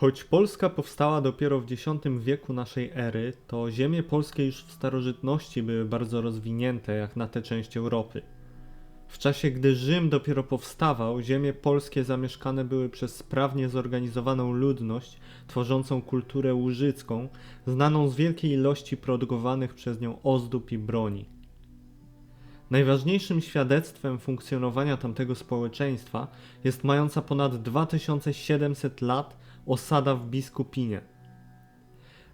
Choć Polska powstała dopiero w X wieku naszej ery, to ziemie polskie już w starożytności były bardzo rozwinięte jak na tę część Europy. W czasie gdy Rzym dopiero powstawał, ziemie polskie zamieszkane były przez sprawnie zorganizowaną ludność, tworzącą kulturę łużycką, znaną z wielkiej ilości produkowanych przez nią ozdób i broni. Najważniejszym świadectwem funkcjonowania tamtego społeczeństwa jest mająca ponad 2700 lat osada w Biskupinie.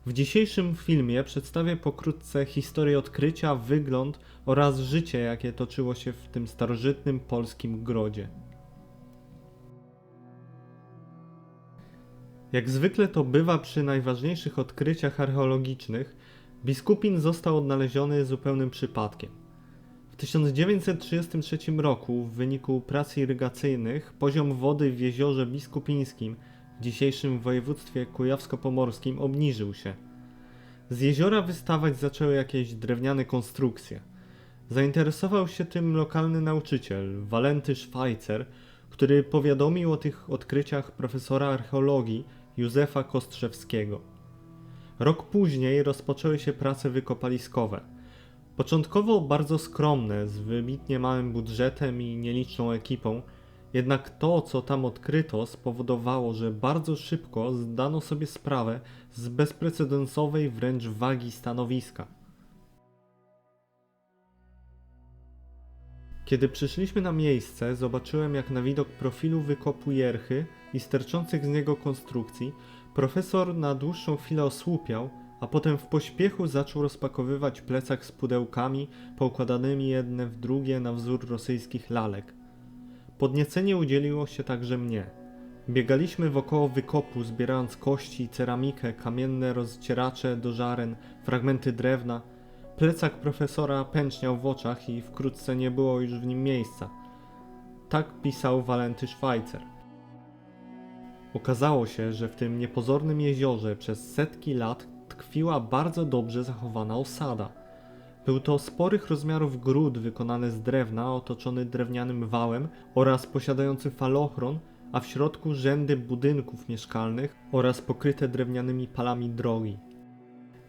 W dzisiejszym filmie przedstawię pokrótce historię odkrycia, wygląd oraz życie, jakie toczyło się w tym starożytnym polskim grodzie. Jak zwykle to bywa przy najważniejszych odkryciach archeologicznych, Biskupin został odnaleziony zupełnym przypadkiem. W 1933 roku w wyniku prac irygacyjnych poziom wody w jeziorze Biskupińskim w dzisiejszym województwie kujawsko-pomorskim obniżył się. Z jeziora wystawać zaczęły jakieś drewniane konstrukcje. Zainteresował się tym lokalny nauczyciel, Walenty Schweitzer, który powiadomił o tych odkryciach profesora archeologii Józefa Kostrzewskiego. Rok później rozpoczęły się prace wykopaliskowe. Początkowo bardzo skromne, z wybitnie małym budżetem i nieliczną ekipą, jednak to, co tam odkryto, spowodowało, że bardzo szybko zdano sobie sprawę z bezprecedensowej wręcz wagi stanowiska. Kiedy przyszliśmy na miejsce, zobaczyłem jak na widok profilu wykopu jerchy i sterczących z niego konstrukcji, profesor na dłuższą chwilę osłupiał, a potem w pośpiechu zaczął rozpakowywać plecak z pudełkami poukładanymi jedne w drugie na wzór rosyjskich lalek. Podniecenie udzieliło się także mnie. Biegaliśmy wokoło wykopu, zbierając kości, ceramikę, kamienne rozcieracze do żaren, fragmenty drewna. Plecak profesora pęczniał w oczach i wkrótce nie było już w nim miejsca. Tak pisał Walenty Schweitzer. Okazało się, że w tym niepozornym jeziorze przez setki lat tkwiła bardzo dobrze zachowana osada. Był to sporych rozmiarów gród wykonany z drewna, otoczony drewnianym wałem oraz posiadający falochron, a w środku rzędy budynków mieszkalnych oraz pokryte drewnianymi palami drogi.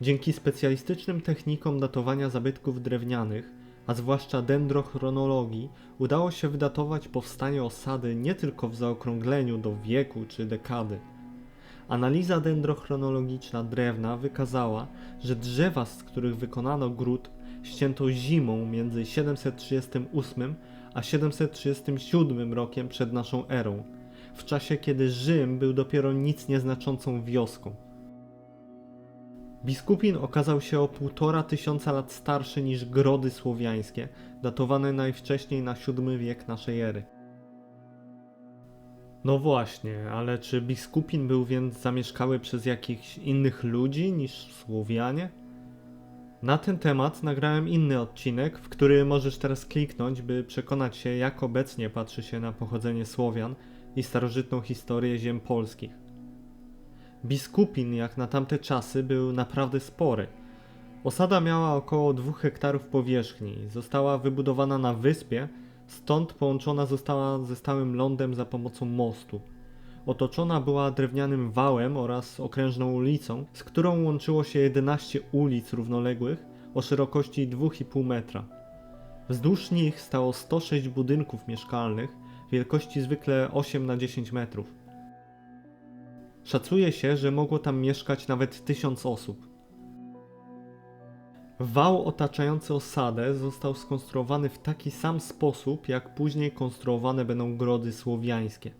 Dzięki specjalistycznym technikom datowania zabytków drewnianych, a zwłaszcza dendrochronologii, udało się wydatować powstanie osady nie tylko w zaokrągleniu do wieku czy dekady. Analiza dendrochronologiczna drewna wykazała, że drzewa, z których wykonano gród, ścięto zimą między 738 a 737 rokiem przed naszą erą, w czasie kiedy Rzym był dopiero nic nieznaczącą wioską. Biskupin okazał się o półtora tysiąca lat starszy niż grody słowiańskie, datowane najwcześniej na VII wiek naszej ery. No właśnie, ale czy biskupin był więc zamieszkały przez jakichś innych ludzi niż Słowianie? Na ten temat nagrałem inny odcinek, w który możesz teraz kliknąć, by przekonać się, jak obecnie patrzy się na pochodzenie Słowian i starożytną historię ziem polskich. Biskupin, jak na tamte czasy, był naprawdę spory. Osada miała około 2 hektarów powierzchni, została wybudowana na wyspie, stąd połączona została ze stałym lądem za pomocą mostu. Otoczona była drewnianym wałem oraz okrężną ulicą, z którą łączyło się 11 ulic równoległych o szerokości 2,5 metra. Wzdłuż nich stało 106 budynków mieszkalnych wielkości zwykle 8 na 10 metrów. Szacuje się, że mogło tam mieszkać nawet tysiąc osób. Wał otaczający osadę został skonstruowany w taki sam sposób, jak później konstruowane będą grody słowiańskie.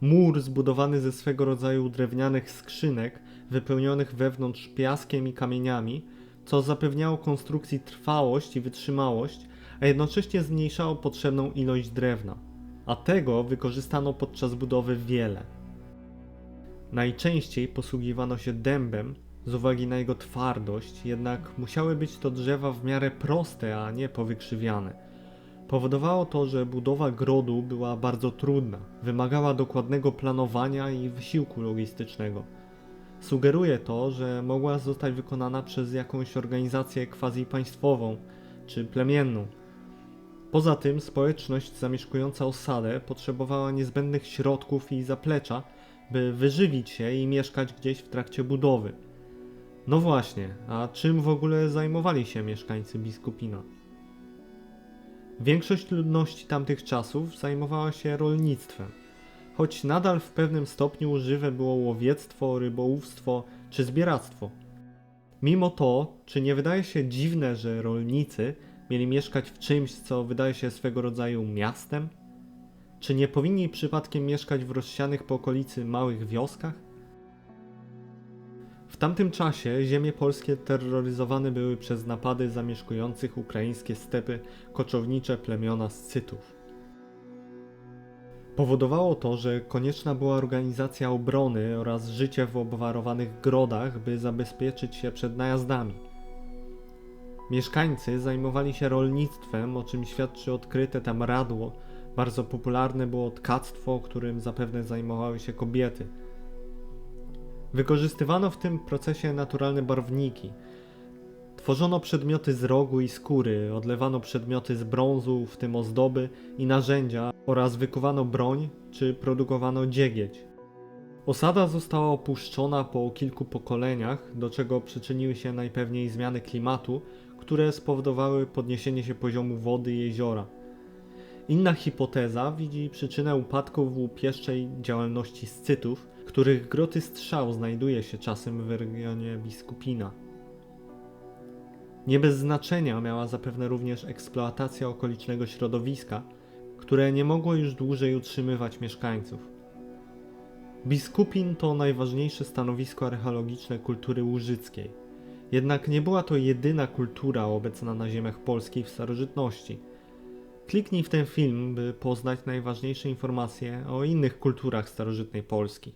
Mur zbudowany ze swego rodzaju drewnianych skrzynek, wypełnionych wewnątrz piaskiem i kamieniami, co zapewniało konstrukcji trwałość i wytrzymałość, a jednocześnie zmniejszało potrzebną ilość drewna. A tego wykorzystano podczas budowy wiele. Najczęściej posługiwano się dębem z uwagi na jego twardość, jednak musiały być to drzewa w miarę proste, a nie powykrzywiane. Powodowało to, że budowa grodu była bardzo trudna, wymagała dokładnego planowania i wysiłku logistycznego. Sugeruje to, że mogła zostać wykonana przez jakąś organizację quasi-państwową czy plemienną. Poza tym społeczność zamieszkująca osadę potrzebowała niezbędnych środków i zaplecza, by wyżywić się i mieszkać gdzieś w trakcie budowy. No właśnie, a czym w ogóle zajmowali się mieszkańcy Biskupina? Większość ludności tamtych czasów zajmowała się rolnictwem, choć nadal w pewnym stopniu żywe było łowiectwo, rybołówstwo czy zbieractwo. Mimo to, czy nie wydaje się dziwne, że rolnicy mieli mieszkać w czymś, co wydaje się swego rodzaju miastem? Czy nie powinni przypadkiem mieszkać w rozsianych po okolicy małych wioskach? W tamtym czasie ziemie polskie terroryzowane były przez napady zamieszkujących ukraińskie stepy koczownicze plemiona Scytów. Powodowało to, że konieczna była organizacja obrony oraz życie w obwarowanych grodach, by zabezpieczyć się przed najazdami. Mieszkańcy zajmowali się rolnictwem, o czym świadczy odkryte tam radło. Bardzo popularne było tkactwo, którym zapewne zajmowały się kobiety. Wykorzystywano w tym procesie naturalne barwniki. Tworzono przedmioty z rogu i skóry, odlewano przedmioty z brązu, w tym ozdoby i narzędzia, oraz wykuwano broń czy produkowano dziegieć. Osada została opuszczona po kilku pokoleniach, do czego przyczyniły się najpewniej zmiany klimatu, które spowodowały podniesienie się poziomu wody jeziora. Inna hipoteza widzi przyczynę upadku łupieszczej działalności scytów, których groty strzał znajduje się czasem w regionie Biskupina. Nie bez znaczenia miała zapewne również eksploatacja okolicznego środowiska, które nie mogło już dłużej utrzymywać mieszkańców. Biskupin to najważniejsze stanowisko archeologiczne kultury łużyckiej. Jednak nie była to jedyna kultura obecna na ziemiach polskiej w starożytności. Kliknij w ten film, by poznać najważniejsze informacje o innych kulturach starożytnej Polski.